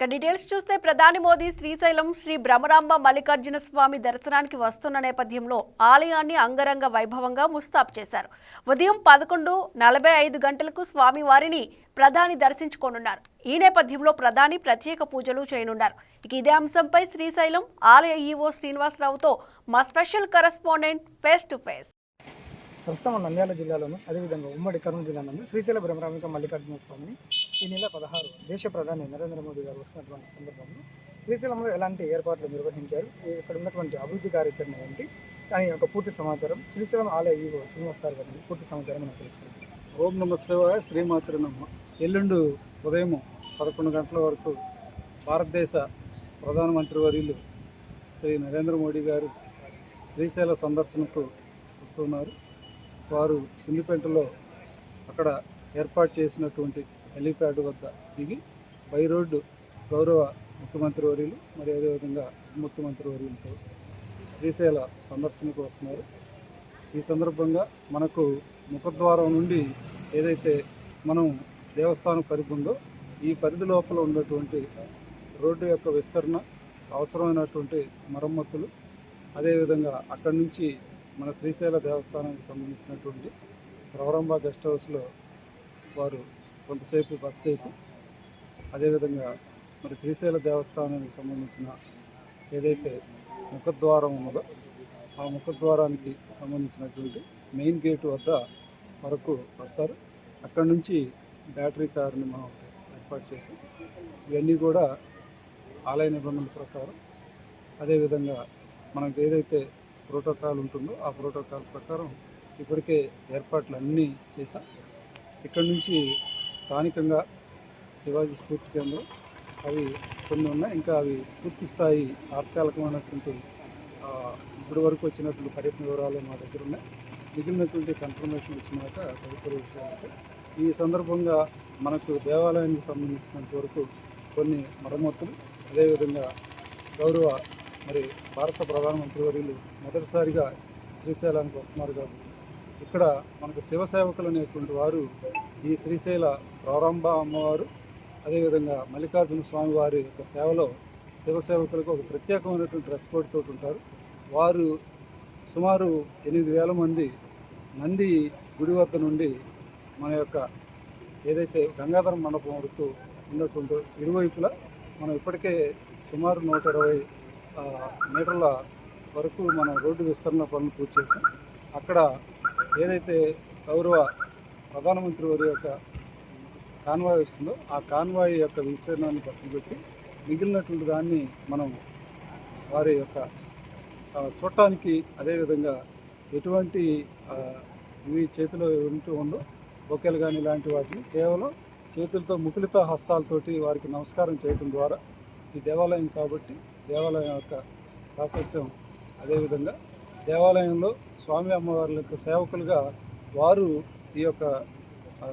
ఇక డీటెయిల్స్ చూస్తే ప్రధాని మోదీ శ్రీశైలం శ్రీ భ్రమరాంబ మల్లికార్జున స్వామి దర్శనానికి వస్తున్న నేపథ్యంలో ఆలయాన్ని అంగరంగ వైభవంగా ముస్తాబ్ చేశారు. ఉదయం పదకొండు నలభై ఐదు గంటలకు స్వామి వారిని ప్రధాని దర్శించుకోనున్నారు. ఈ నేపథ్యంలో ప్రధాని ప్రత్యేక పూజలు చేయనున్నారు. ఇక ఇదే అంశంపై శ్రీశైలం ఆలయ ఈవో శ్రీనివాసరావుతో మా special correspondent face to face. ప్రస్తుతం నంద్యాల జిల్లాలోను అదేవిధంగా ఉమ్మడి కర్నూలు జిల్లాలోను శ్రీశైల బ్రహ్మరామిక మల్లికార్జున స్వామిని ఈ నెల పదహారు దేశ ప్రధాని నరేంద్ర మోదీ గారు వస్తున్నటువంటి సందర్భంలో శ్రీశైలంలో ఎలాంటి ఏర్పాట్లు నిర్వహించారు? ఇక్కడ ఉన్నటువంటి అభివృద్ధి కార్యాచరణ ఏంటి? దాని యొక్క పూర్తి సమాచారం శ్రీశైలం ఆలయ ఈవో శ్రీనివాస్ సార్ గారి పూర్తి సమాచారం మనం తెలుసుకుంటాం ఓం నమ శివాయ శ్రీమాతృ నమ్మ ఎల్లుండు ఉదయం పదకొండు గంటల వరకు భారతదేశ ప్రధానమంత్రి వర్యులు శ్రీ నరేంద్ర మోడీ గారు శ్రీశైల సందర్శనకు వస్తున్నారు. వారు సున్నిపేటలో అక్కడ ఏర్పాటు చేసినటువంటి హెలీప్యాడ్ వద్ద దిగి బై రోడ్డు గౌరవ ముఖ్యమంత్రి వర్యులు మరి అదేవిధంగా ఉప ముఖ్యమంత్రి వర్యులతో శ్రీశైల సందర్శనకు వస్తున్నారు. ఈ సందర్భంగా మనకు ముఖద్వారం నుండి ఏదైతే మనం దేవస్థానం పరిధి ఉందో ఈ పరిధి లోపల ఉన్నటువంటి రోడ్డు యొక్క విస్తరణ అవసరమైనటువంటి మరమ్మతులు అదేవిధంగా అక్కడి నుంచి మన శ్రీశైల దేవస్థానానికి సంబంధించినటువంటి ప్రారంభ గెస్ట్ హౌస్లో వారు కొంతసేపు బస్ చేసి అదేవిధంగా మరి శ్రీశైల దేవస్థానానికి సంబంధించిన ఏదైతే ముఖద్వారం ఉన్నదో ఆ ముఖద్వారానికి సంబంధించినటువంటి మెయిన్ గేట్ వద్ద వరకు వస్తారు. అక్కడ నుంచి బ్యాటరీ కార్ని మనం ఏర్పాటు చేసి ఇవన్నీ కూడా ఆలయ నిబంధనల ప్రకారం. అదేవిధంగా మనకు ఏదైతే ప్రోటోకాల్ ఉంటుందో ఆ ప్రోటోకాల్ ప్రకారం ఇప్పటికే ఏర్పాట్లు అన్నీ చేశాం. ఇక్కడ నుంచి స్థానికంగా శివాజీ స్ఫూర్తి కేంద్రం. అవి కొన్ని ఉన్నాయి. ఇంకా అవి పూర్తి స్థాయి తాత్కాలికమైనటువంటి ఇప్పటి వరకు వచ్చినటువంటి పర్యటన వివరాలు మా దగ్గర ఉన్నాయి. మిగిలినటువంటి కన్ఫర్మేషన్ వచ్చినాక తదుపరి విషయాలు ఈ సందర్భంగా మనకు దేవాలయానికి సంబంధించినంత వరకు కొన్ని మరమ్మతులు అదేవిధంగా గౌరవ మరి భారత ప్రధానమంత్రి వర్యులు మొదటిసారిగా శ్రీశైలానికి వస్తున్నారు కాబట్టి ఇక్కడ మనకు శివ సేవకులు అనేటువంటి వారు ఈ శ్రీశైల ప్రారంభ అమ్మవారు అదేవిధంగా మల్లికార్జున స్వామి వారి యొక్క సేవలో శివసేవకులకు ఒక ప్రత్యేకమైనటువంటి రెస్పోర్ట్ తోటి ఉంటారు. వారు సుమారు ఎనిమిది వేల మంది నంది గుడి వద్ద నుండి మన యొక్క ఏదైతే గంగాధర మండపం వరకు ఉన్నటువంటి ఇరువైపులా మనం ఇప్పటికే సుమారు నూట ఇరవై మీటర్ల వరకు మనం రోడ్డు విస్తరణ పనులు పూర్తి చేసాం అక్కడ ఏదైతే గౌరవ ప్రధానమంత్రి వారి యొక్క కాన్వాయ్ వస్తుందో ఆ కాన్వాయ్ యొక్క విస్తీర్ణాన్ని పక్కన పెట్టి మిగిలినటువంటి దాన్ని మనం వారి యొక్క చూడటానికి అదేవిధంగా ఎటువంటి ఇవి చేతిలో ఉంటూ ఉందో బొకెలు కానీ ఇలాంటి వాటిని కేవలం చేతులతో ముకులిత హస్తాలతోటి వారికి నమస్కారం చేయడం ద్వారా ఈ దేవాలయం కాబట్టి దేవాలయం యొక్క ప్రాశస్త్యం అదేవిధంగా దేవాలయంలో స్వామి అమ్మవారి యొక్క సేవకులుగా వారు ఈ యొక్క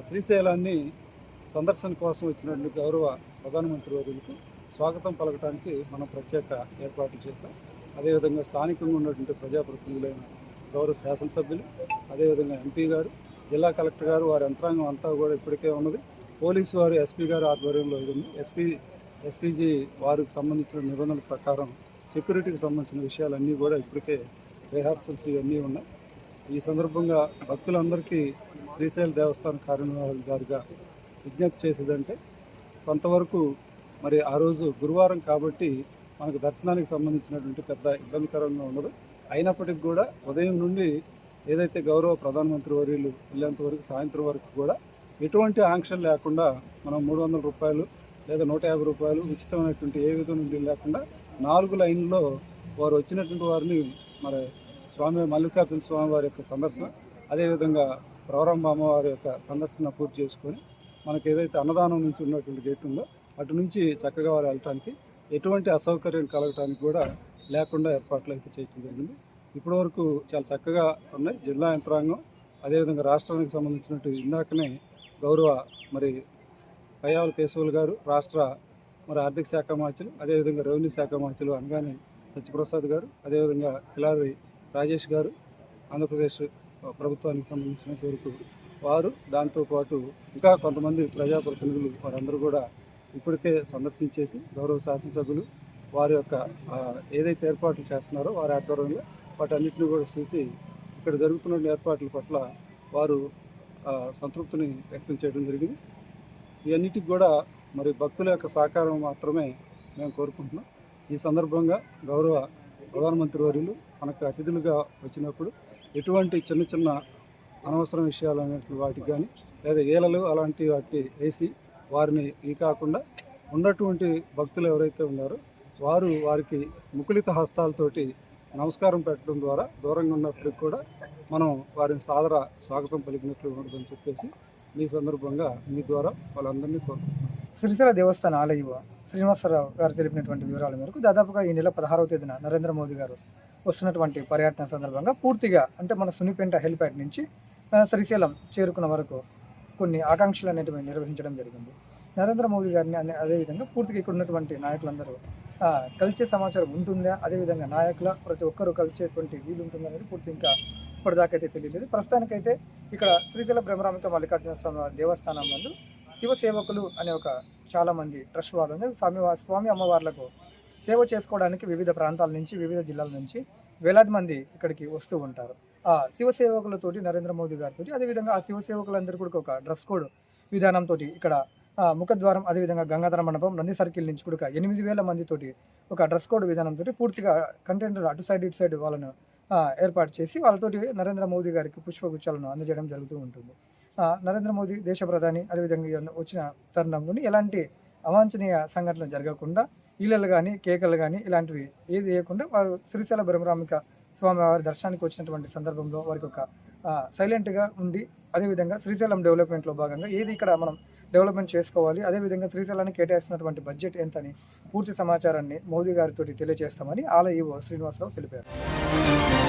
శ్రీశైలాన్ని సందర్శన కోసం వచ్చినటువంటి గౌరవ ప్రధానమంత్రి వర్యులకు స్వాగతం పలకటానికి మనం ప్రత్యేక ఏర్పాటు చేశాం. అదేవిధంగా స్థానికంగా ఉన్నటువంటి ప్రజాప్రతినిధులైన గౌరవ శాసనసభ్యులు అదేవిధంగా ఎంపీ గారు జిల్లా కలెక్టర్ గారు వారి యంత్రాంగం అంతా కూడా ఇప్పటికే ఉన్నది. పోలీసు వారు ఎస్పీ గారు ఆధ్వర్యంలో ఇది ఉంది. ఎస్పీ ఎస్పీజీ వారికి సంబంధించిన నిబంధనల ప్రకారం సెక్యూరిటీకి సంబంధించిన విషయాలన్నీ కూడా ఇప్పటికే రిహార్సల్స్ ఇవన్నీ ఉన్నాయి. ఈ సందర్భంగా భక్తులందరికీ శ్రీశైల దేవస్థాన కార్యనిర్వాహకుల గారిగా విజ్ఞప్తి చేసేదంటే కొంతవరకు మరి ఆ రోజు గురువారం కాబట్టి మనకు దర్శనానికి సంబంధించినటువంటి పెద్ద ఇబ్బందికరంగా ఉండదు. అయినప్పటికీ కూడా ఉదయం నుండి ఏదైతే గౌరవ ప్రధానమంత్రి వర్యులు వెళ్ళేంత వరకు సాయంత్రం వరకు కూడా ఎటువంటి ఆంక్షలు లేకుండా మనం మూడు వందల రూపాయలు లేదా నూట యాభై రూపాయలు ఉచితమైనటువంటి ఏ విధంగా నుండి లేకుండా నాలుగు లైన్లో వారు వచ్చినటువంటి వారిని మరి స్వామి మల్లికార్జున స్వామి వారి యొక్క సందర్శన అదేవిధంగా ప్రవరంభ అమ్మవారి యొక్క సందర్శన పూర్తి చేసుకొని మనకి ఏదైతే అన్నదానం నుంచి ఉన్నటువంటి గేట్ ఉందో అటు నుంచి చక్కగా వారు వెళ్ళటానికి ఎటువంటి అసౌకర్యం కలగటానికి కూడా లేకుండా ఏర్పాట్లు అయితే చేయడం జరిగింది. ఇప్పటివరకు చాలా చక్కగా ఉన్నాయి. జిల్లా యంత్రాంగం అదేవిధంగా రాష్ట్రానికి సంబంధించినట్టు ఇందాకనే గౌరవ మరి పయ్యావుల కేశవులు గారు రాష్ట్ర మరి ఆర్థిక శాఖ మార్చులు అదేవిధంగా రెవెన్యూ శాఖ మార్చులు అనగానే సత్యప్రసాద్ గారు అదేవిధంగా కిలారి రాజేష్ గారు ఆంధ్రప్రదేశ్ ప్రభుత్వానికి సంబంధించిన వరకు వారు దాంతోపాటు ఇంకా కొంతమంది ప్రజాప్రతినిధులు వారందరూ కూడా ఇప్పటికే సందర్శించేసి గౌరవ శాసనసభ్యులు వారి యొక్క ఏదైతే ఏర్పాట్లు చేస్తున్నారో వారి ఆధ్వర్యంలో వాటన్నిటిని కూడా చూసి ఇక్కడ జరుగుతున్న ఏర్పాట్ల పట్ల వారు సంతృప్తిని వ్యక్తం చేయడం జరిగింది. ఇవన్నిటికి కూడా మరి భక్తుల యొక్క సహకారం మాత్రమే మేము కోరుకుంటున్నాం. ఈ సందర్భంగా గౌరవ ప్రధానమంత్రి వర్యులు మనకు అతిథులుగా వచ్చినప్పుడు ఎటువంటి చిన్న చిన్న అనవసర విషయాలు అనేటువంటి వాటికి కానీ లేదా ఏలలు అలాంటి వాటికి వేసి వారిని ఈ కాకుండా ఉన్నటువంటి భక్తులు ఎవరైతే ఉన్నారో వారు వారికి ముకులిత హస్తాలతోటి నమస్కారం పెట్టడం ద్వారా దూరంగా ఉన్నప్పటికి కూడా మనం వారిని సాదర స్వాగతం పలికినట్లు ఉండదని చెప్పేసి మీ సందర్భంగా మీ ద్వారా వాళ్ళందరినీ కోరుకుంటున్నాను. సిరిసిల దేవస్థాన ఆలయ శ్రీనివాసరావు గారు తెలిపినటువంటి వివరాల మేరకు దాదాపుగా ఈ నెల పదహారవ తేదీన నరేంద్ర మోదీ గారు వస్తున్నటువంటి పర్యటన సందర్భంగా పూర్తిగా అంటే మన సునిపెంట హెలిప్యాడ్ నుంచి శ్రీశైలం చేరుకున్న వరకు కొన్ని ఆకాంక్షలు అనేటివి నిర్వహించడం జరిగింది. నరేంద్ర మోదీ గారిని అనే అదేవిధంగా పూర్తిగా ఇక్కడ ఉన్నటువంటి నాయకులందరూ కలిసే సమాచారం ఉంటుందా? అదేవిధంగా నాయకుల ప్రతి ఒక్కరూ కలిసేటువంటి వీలు ఉంటుందా అనేది పూర్తి ఇంకా ఇప్పటిదాకైతే తెలియలేదు. ప్రస్తుతానికైతే ఇక్కడ శ్రీశైల బ్రహ్మరామిక మల్లికార్జున స్వామి దేవస్థానం నందు శివ సేవకులు అనే ఒక చాలామంది ట్రస్ట్ వాళ్ళు స్వామి స్వామి అమ్మవార్లకు సేవ చేసుకోవడానికి వివిధ ప్రాంతాల నుంచి వివిధ జిల్లాల నుంచి వేలాది మంది ఇక్కడికి వస్తూ ఉంటారు. ఆ శివ సేవకులతోటి నరేంద్ర మోదీ గారితో అదేవిధంగా ఆ శివసేవకులందరూ కూడా ఒక డ్రెస్ కోడ్ విధానంతో ఇక్కడ ముఖద్వారం అదేవిధంగా గంగాధర మండపం నంది సర్కిల్ నుంచి కూడా ఎనిమిది వేల మందితోటి ఒక డ్రెస్ కోడ్ విధానంతో పూర్తిగా కంటెంట్ అటు సైడ్ ఇటు సైడ్ వాళ్ళను ఏర్పాటు చేసి వాళ్ళతోటి నరేంద్ర మోదీ గారికి పుష్పగుచ్చాలను అందజేయడం జరుగుతూ ఉంటుంది. నరేంద్ర మోదీ దేశ ప్రధాని అదేవిధంగా వచ్చిన తరుణంలోని ఎలాంటి అవాంఛనీయ సంఘటనలు జరగకుండా ఈలలు కానీ కేకలు కానీ ఇలాంటివి ఏది చేయకుండా వారు శ్రీశైల బ్రహ్మరామిక స్వామి వారి దర్శనానికి వచ్చినటువంటి సందర్భంలో వారికి ఒక సైలెంట్గా ఉండి అదేవిధంగా శ్రీశైలం డెవలప్మెంట్లో భాగంగా ఏది ఇక్కడ మనం డెవలప్మెంట్ చేసుకోవాలి అదేవిధంగా శ్రీశైలానికి కేటాయిస్తున్నటువంటి బడ్జెట్ ఎంతని పూర్తి సమాచారాన్ని మోదీ గారితో తెలియజేస్తామని ఆలయ ఈవో శ్రీనివాసరావు తెలిపారు.